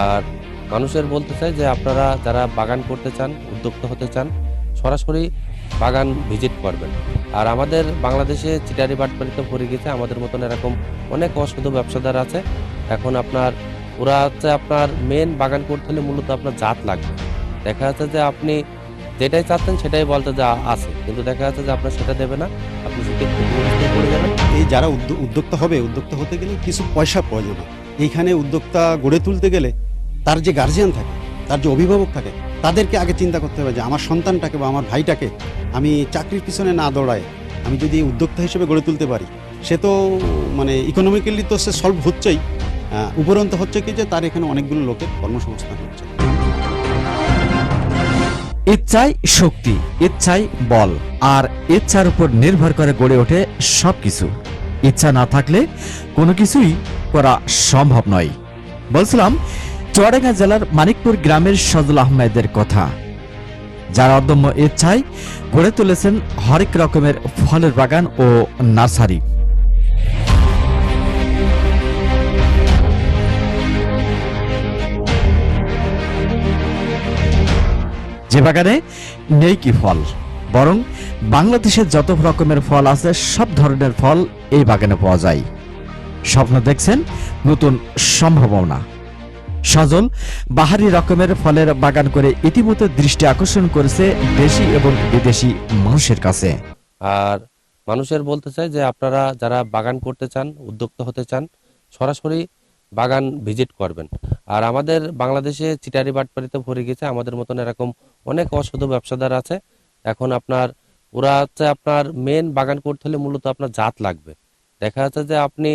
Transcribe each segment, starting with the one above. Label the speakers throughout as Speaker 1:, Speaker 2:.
Speaker 1: আর মানুষের বলতে চাই যে আপনারা যারা বাগান করতে চান, উদ্যোক্তা হতে চান, সরাসরি বাগান ভিজিট করবেন। আর আমাদের বাংলাদেশে চিটারি বাটপাড়িতে ভরে গেছে, আমাদের মতন এরকম অনেক অসাধু ব্যবসাদার আছে। এখন আপনার, ওরা হচ্ছে আপনার মেন বাগান করতে হলে মূলত আপনার জাত লাগবে। দেখা যাচ্ছে যে আপনি যেটাই চাচ্ছেন সেটাই বলতে যা আছে, কিন্তু দেখা যাচ্ছে যে আপনার সেটা দেবে না। আপনি
Speaker 2: এই যারা উদ্যো- উদ্যোক্তা হবে, উদ্যোক্তা হতে গেলে কিছু পয়সা প্রয়োজন। এইখানে উদ্যোক্তা গড়ে তুলতে গেলে তার যে গার্জিয়ান থাকে, তার যে অভিভাবক থাকে, তাদেরকে আগে চিন্তা করতে হবে যে আমার সন্তানটাকে বা আমার ভাইটাকে আমি চাকরির পিছনে না দৌড়ায়, আমি যদি উদ্যোক্তা হিসেবে গড়ে তুলতে পারি, সে তো মানে ইকোনমিক্যালি তো সে সলভ হচ্ছেই। উপরন্ত হচ্ছে কি যে তার এখানে অনেকগুলো লোকের কর্মসংস্থান হচ্ছে।
Speaker 3: ইচ্ছাই শক্তি, ইচ্ছাই বল, আর ইচ্ছার উপর নির্ভর করে গড়ে ওঠে সবকিছু। ইচ্ছা না থাকলে কোনো কিছুই করা সম্ভব নয়। বলছিলাম, চুয়াডাঙ্গা জেলার মানিকপুর গ্রামের সজল আহমেদের কথা। যার অদম্য ইচ্ছায় গড়ে তুলেছেন হরেক রকমের ফলের বাগান ও নার্সারি। যে বাগানে নেই কি ফল, বরং বাংলাদেশের যত রকমের ফল আছে, সব ধরনের ফল এই বাগানে পাওয়া যায়। স্বপ্ন দেখছেন নতুন সম্ভাবনা। সজল, বাহারি রকমের ফলের বাগান করে ইতিমধ্যে দৃষ্টি আকর্ষণ করেছে দেশি এবং বিদেশি মানুষের কাছে।
Speaker 1: আর মানুষের বলতে চাই যে আপনারা যারা বাগান করতে চান, উদ্যোক্তা হতে চান, সরাসরি বাগান ভিজিট করবেন। আর আমাদের বাংলাদেশে চিটারি বাটপাড়িতে ভরে গেছে আমাদের মতন এরকম অনেক অসাধু ব্যবসাদার আছে। এখন আপনার, ওরা হচ্ছে আপনার মেন বাগান করতে হলে মূলত আপনার জাত লাগবে। দেখা যাচ্ছে যে আপনি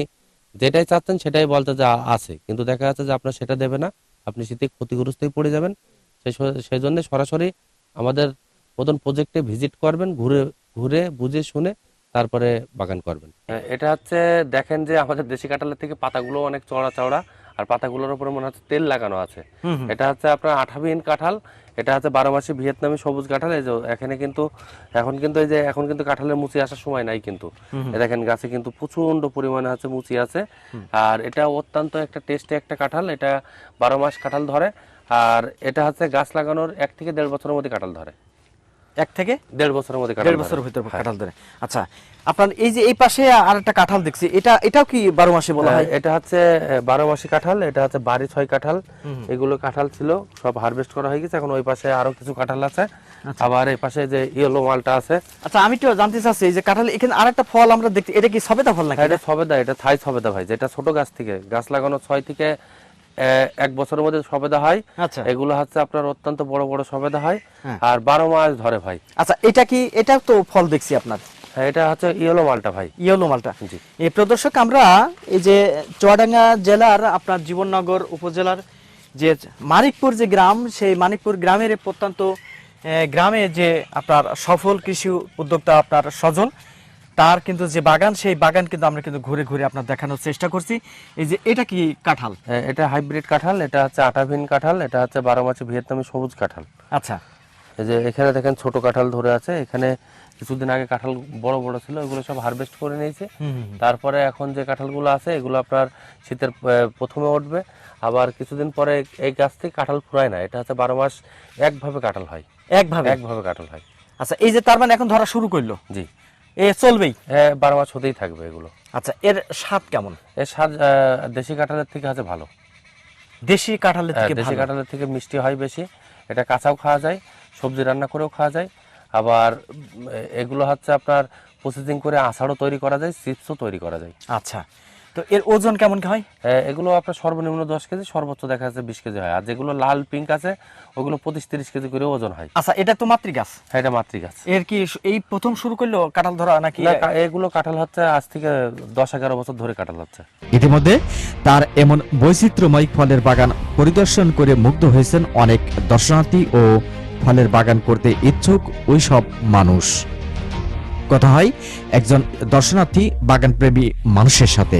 Speaker 1: যেটাই চাচ্ছেন সেটাই বলতে যে আছে। কিন্তু দেখা যাচ্ছে যে আপনার সেটা দেবে না। আপনি সেটি ক্ষতিগ্রস্তই পড়ে যাবেন। সেই জন্য সরাসরি আমাদের প্রধান প্রজেক্টে ভিজিট করবেন, ঘুরে ঘুরে বুঝে শুনে তারপরে বাগান করবেন। এটা হচ্ছে দেখেন যে আমাদের দেশি কাঁঠালের থেকে পাতাগুলো অনেক চওড়া চওড়া। আর পাতাগুলোর উপরে মনে হচ্ছে তেল লাগানো আছে। এটা হচ্ছে আপনার আঠাবিহীন কাঁঠাল এটা হচ্ছে বারো মাসে ভিয়েতনামি সবুজ কাঁঠাল এই যে এখানে কিন্তু এখন কিন্তু এই যে এখন কিন্তু কাঁঠালের মুচি আসার সময় নাই কিন্তু। দেখেন গাছে কিন্তু প্রচণ্ড পরিমাণে হচ্ছে মুচি আছে। আর এটা অত্যন্ত একটা টেস্টে একটা কাঁঠাল এটা বারো মাস কাঁঠাল ধরে। আর এটা হচ্ছে গাছ লাগানোর এক থেকে দেড় বছরের মধ্যে কাঁঠাল ধরে।
Speaker 4: এক থেকে
Speaker 1: দেড় বছরের মধ্যে
Speaker 4: দেড়। বছরের ভিতর
Speaker 1: হ্যাঁ।
Speaker 4: কাঁঠাল ধরে। আচ্ছা আপনার এই যে এই পাশে আর একটা কাঁঠাল দেখছি এটা এটাও কি বারো মাসে বলা হয়?
Speaker 1: এটা হচ্ছে বারো মাসি কাঁঠাল এটা হচ্ছে বাড়ি ছয় কাঁঠাল। এগুলো কাঁঠাল ছিল সব হারভেস্ট করা হয়ে গেছে এখন ওই পাশে আরও কিছু কাঁঠাল আছে। আবার এই পাশে যে ইয়েলো মালটা আছে।
Speaker 4: আচ্ছা আমি তো জানতে চাচ্ছি যে কাঁঠাল এখানে আরেকটা ফল আমরা দেখতে এটা কি সবেদা ফল
Speaker 1: হ্যাঁ, এটা সবেদা এটা থাই সবেদা ভাই যেটা ছোট গাছ থেকে গাছ লাগানো ছয় থেকে এক বছরের মধ্যে সবেদা হয়।
Speaker 4: আচ্ছা।
Speaker 1: এগুলো হচ্ছে আপনার অত্যন্ত বড় বড় সবেদা হয়।
Speaker 4: হ্যাঁ।
Speaker 1: আর বারো মাস ধরে ভাই।
Speaker 4: আচ্ছা এটা কি এটা তো ফল দেখছি আপনার?
Speaker 1: হ্যাঁ, এটা হচ্ছে ইয়েলো মালটা ভাই।
Speaker 4: ইয়েলো মালটা। এই প্রদর্শক আমরা এই যে চুয়াডাঙ্গা জেলার আপনার জীবননগর উপজেলার যে মানিকপুর যে গ্রাম সেই মানিকপুর গ্রামের প্রত্যন্ত গ্রামে যে আপনার সফল কৃষি উদ্যোক্তা আপনার সজল তার কিন্তু যে বাগান সেই বাগান কিন্তু আমরা কিন্তু ঘুরে ঘুরে আপনার দেখানোর চেষ্টা করছি। এই যে এটা কি কাঁঠাল?
Speaker 1: এটা হাইব্রিড কাঁঠাল এটা হচ্ছে আটাভিন কাঁঠাল এটা হচ্ছে বারো মাসি ভিয়েতনামি সবুজ কাঁঠাল।
Speaker 4: আচ্ছা।
Speaker 1: এই যে এখানে দেখেন ছোট কাঁঠাল ধরে আছে এখানে কিছুদিন আগে কাঁঠাল বড় বড় ছিল এগুলো সব হারভেস্ট করে নিয়েছে। তারপরে এখন যে কাঁঠালগুলো আছে এগুলো আপনার শীতের প্রথমে উঠবে আবার কিছুদিন পরে এই গাছ থেকে কাঁঠাল ফুরায় না এটা হচ্ছে বারো মাস একভাবে কাঁঠাল হয়।
Speaker 4: একভাবে?
Speaker 1: একভাবে কাঁঠাল হয়।
Speaker 4: আচ্ছা এই যে তার মানে এখন ধরা শুরু করল?
Speaker 1: জি।
Speaker 4: এ চলবেই।
Speaker 1: হ্যাঁ বারো মাস হতেই থাকবে এগুলো।
Speaker 4: আচ্ছা এর স্বাদ কেমন?
Speaker 1: এর স্বাদ দেশি কাঁঠালের থেকে আছে ভালো।
Speaker 4: দেশি কাঁঠালের
Speaker 1: হ্যাঁ,
Speaker 4: থেকে
Speaker 1: দেশি কাঁঠালের থেকে মিষ্টি হয় বেশি। এটা কাঁচাও খাওয়া যায় সবজি রান্না করেও খাওয়া যায়। আবার এগুলো হচ্ছে আপনার প্রসেসিং করে আচারও তৈরি করা যায় চিপসও তৈরি করা যায়।
Speaker 4: আচ্ছা। তো এর ওজন কেমন কি হয়?
Speaker 1: এগুলো আপনার সর্বনিম্ন দশ কেজি সর্বোচ্চ দেখা যাচ্ছে বিশ কেজি হয়। আর যেগুলো লাল পিঙ্ক আছে ওগুলো পঁচিশ তিরিশ কেজি করে ওজন হয়।
Speaker 4: আচ্ছা এটা তো মাতৃ গাছ
Speaker 1: হ্যাঁ এটা মাতৃগাছ।
Speaker 4: এর কি এই প্রথম শুরু করল কাঁঠাল ধরা নাকি
Speaker 1: এগুলো কাঁঠাল হচ্ছে আজ থেকে দশ এগারো বছর ধরে কাঁঠাল হচ্ছে।
Speaker 3: ইতিমধ্যে তার এমন বৈচিত্র্যময় ফলের বাগান পরিদর্শন করে মুগ্ধ হয়েছেন অনেক দর্শনার্থী ও ফলের বাগান করতে ইচ্ছুক ওই সব মানুষ। কথা হয় একজন দর্শনার্থী বাগান প্রেমী মানুষের সাথে।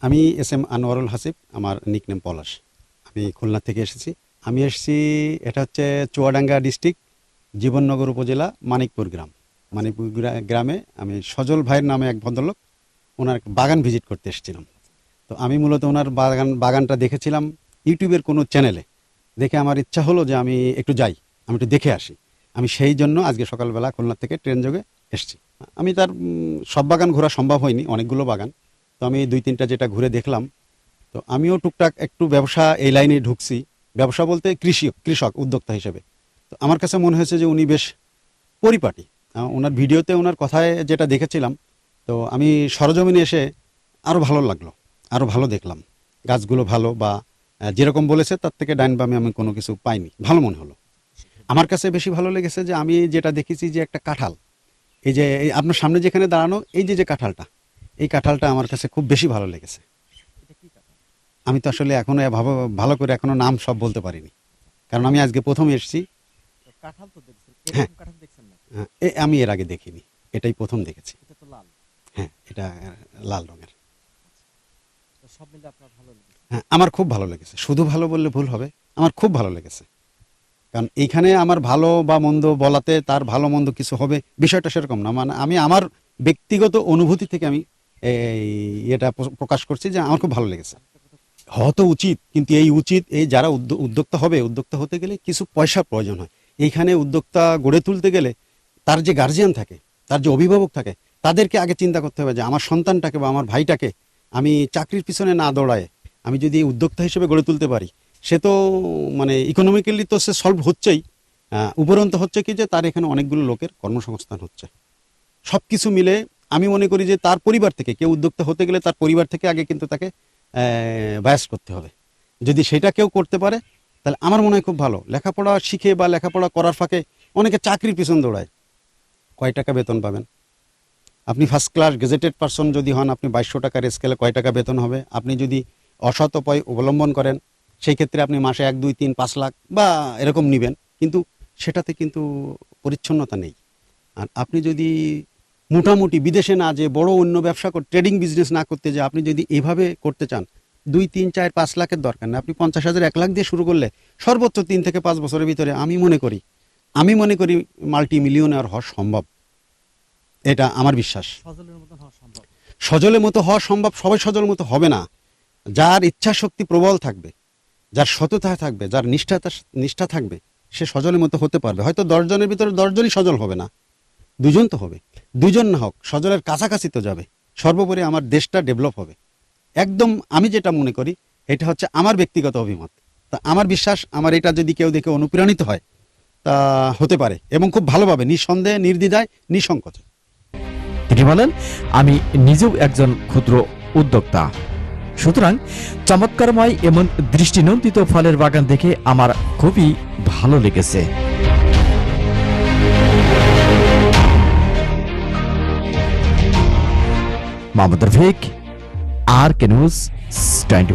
Speaker 2: আমি এস এম আনোয়ারুল হাসিব, আমার নিকনেম পলাশ। আমি খুলনা থেকে এসেছি। আমি এসেছি, এটা হচ্ছে চুয়াডাঙ্গা ডিস্ট্রিক্ট জীবননগর উপজেলা, মানিকপুর গ্রাম। মানিকপুর গ্রা- গ্রামে আমি সজল ভাইয়ের নামে এক ভদ্রলোক, ওনার বাগান ভিজিট করতে এসেছিলাম। তো আমি মূলত ওনার বাগান, বাগানটা দেখেছিলাম ইউটিউবের কোনো চ্যানেলে দেখে আমার ইচ্ছা হলো যে আমি একটু যাই, আমি একটু দেখে আসি। আমি সেই জন্য আজকে সকালবেলা খুলনা থেকে ট্রেন যোগে এসেছি। আমি তার সব বাগান ঘোরা সম্ভব হয়নি, অনেকগুলো বাগান। তো আমি দুই তিনটা যেটা ঘুরে দেখলাম, তো আমিও টুকটাক একটু ব্যবসা এই লাইনে ঢুকছি। ব্যবসা বলতে কৃষি, কৃষক, উদ্যোক্তা হিসেবে। তো আমার কাছে মনে হয়েছে যে উনি বেশ পরিপাটি। ওনার ভিডিওতে ওনার কথায় যেটা দেখেছিলাম, তো আমি সরজমিনে এসে আরও ভালো লাগল আরও ভালো দেখলাম। গাছগুলো ভালো বা যেরকম বলেছে তার থেকে ডাইন বামে আমি কোনো কিছু পাইনি। ভালো মনে হলো। আমার কাছে বেশি ভালো লেগেছে যে আমি যেটা দেখেছি যে একটা কাঁঠাল, এই যে আপনার সামনে যেখানে দাঁড়ানো, এই যে যে কাঁঠালটা এই কাঁঠালটা আমার কাছে খুব বেশি ভালো লেগেছে। আমি তো আসলে এখনও ভালো ভালো করে এখনও নাম সব বলতে পারিনি। কারণ আমি আজকে প্রথম এসেছি।
Speaker 3: কাঁঠাল তো দেখছেন?
Speaker 2: হ্যাঁ। হ্যাঁ, আমি এর আগে দেখিনি। এটাই প্রথম দেখেছি।
Speaker 3: এটা তো লাল।
Speaker 2: হ্যাঁ এটা লাল রঙের।
Speaker 3: সব মিলে আপনার ভালো লেগেছে?
Speaker 2: হ্যাঁ আমার খুব ভালো লেগেছে। শুধু ভালো বললে ভুল হবে। আমার খুব ভালো লেগেছে। কারণ এইখানে আমার ভালো বা মন্দ বলাতে তার ভালো মন্দ কিছু হবে। বিষয়টা সেরকম না। মানে আমি আমার ব্যক্তিগত অনুভূতি থেকে আমি এটা প্রকাশ করছি যে আমার খুব ভালো লেগেছে। হওয়া তো উচিত, কিন্তু এই উচিত, এই যারা উদ্যো- উদ্যোক্তা হবে, উদ্যোক্তা হতে গেলে কিছু পয়সা প্রয়োজন হয়। এইখানে উদ্যোক্তা গড়ে তুলতে গেলে তার যে গার্জিয়ান থাকে, তার যে অভিভাবক থাকে, তাদেরকে আগে চিন্তা করতে হবে যে আমার সন্তানটাকে বা আমার ভাইটাকে আমি চাকরির পিছনে না দৌড়ায়, আমি যদি উদ্যোক্তা হিসেবে গড়ে তুলতে পারি, সে তো মানে ইকোনমিক্যালি তো সে সলভ হচ্ছেই। উপরন্ত হচ্ছে কি যে তার এখানে অনেকগুলো লোকের কর্মসংস্থান হচ্ছে। সব কিছু মিলে আমি মনে করি যে তার পরিবার থেকে, কেউ উদ্যোক্তা হতে গেলে তার পরিবার থেকে আগে কিন্তু তাকে বায়াস করতে হবে। যদি সেটা কেউ করতে পারে, তাহলে আমার মনে হয় খুব ভালো। লেখাপড়া শিখে বা লেখাপড়া করার ফাঁকে অনেকে চাকরির পিছন দৌড়ায়। কয় টাকা বেতন পাবেন? আপনি ফার্স্ট ক্লাস গেজেটেড পারসন যদি হন, আপনি বাইশশো টাকার স্কেলে কয় টাকা বেতন হবে? আপনি যদি অসৎ উপায় অবলম্বন করেন, সেই ক্ষেত্রে আপনি মাসে এক, দুই, তিন, পাঁচ লাখ বা এরকম নেবেন। কিন্তু সেটাতে কিন্তু পরিচ্ছন্নতা নেই। আর আপনি যদি মোটামুটি বিদেশে না যে বড় অন্য ব্যবসা কর ট্রেডিং বিজনেস না করতে যে আপনি যদি এভাবে করতে চান দুই তিন চার পাঁচ লাখের দরকার না। আপনি পঞ্চাশ হাজার এক লাখ দিয়ে শুরু করলে সর্বোচ্চ তিন থেকে পাঁচ বছরের ভিতরে আমি মনে করি আমি মনে করি মাল্টি মিলিয়নার হওয়া সম্ভব। এটা আমার বিশ্বাস।
Speaker 3: সজলের
Speaker 2: মতো হওয়া সম্ভব সবাই সজল মতো হবে না। যার ইচ্ছা শক্তি প্রবল থাকবে যার সততা থাকবে যার নিষ্ঠাতা নিষ্ঠা থাকবে সে সজলের মতো হতে পারবে। হয়তো দশজনের ভিতরে দশজনই সজল হবে না। দুজন তো হবে। দুজন না হোক, সজলের কাছাকাছি তো যাবে। সর্বোপরি আমার দেশটা ডেভেলপ হবে। একদম আমি যেটা মনে করি, এটা হচ্ছে আমার ব্যক্তিগত অভিমত। তা আমার বিশ্বাস, আমার এটা যদি কেউ দেখে অনুপ্রাণিত হয়, তা হতে পারে এবং খুব ভালোভাবে, নিঃসন্দেহে, নির্দ্বিধায়, নিঃসংকোচে।
Speaker 3: তিনি বলেন, আমি নিজেও একজন ক্ষুদ্র উদ্যোক্তা। সুতরাং চমৎকারময় এমন দৃষ্টিনন্দিত ফলের বাগান দেখে আমার খুবই ভালো লেগেছে। Mohammad Rafiq R K news twenty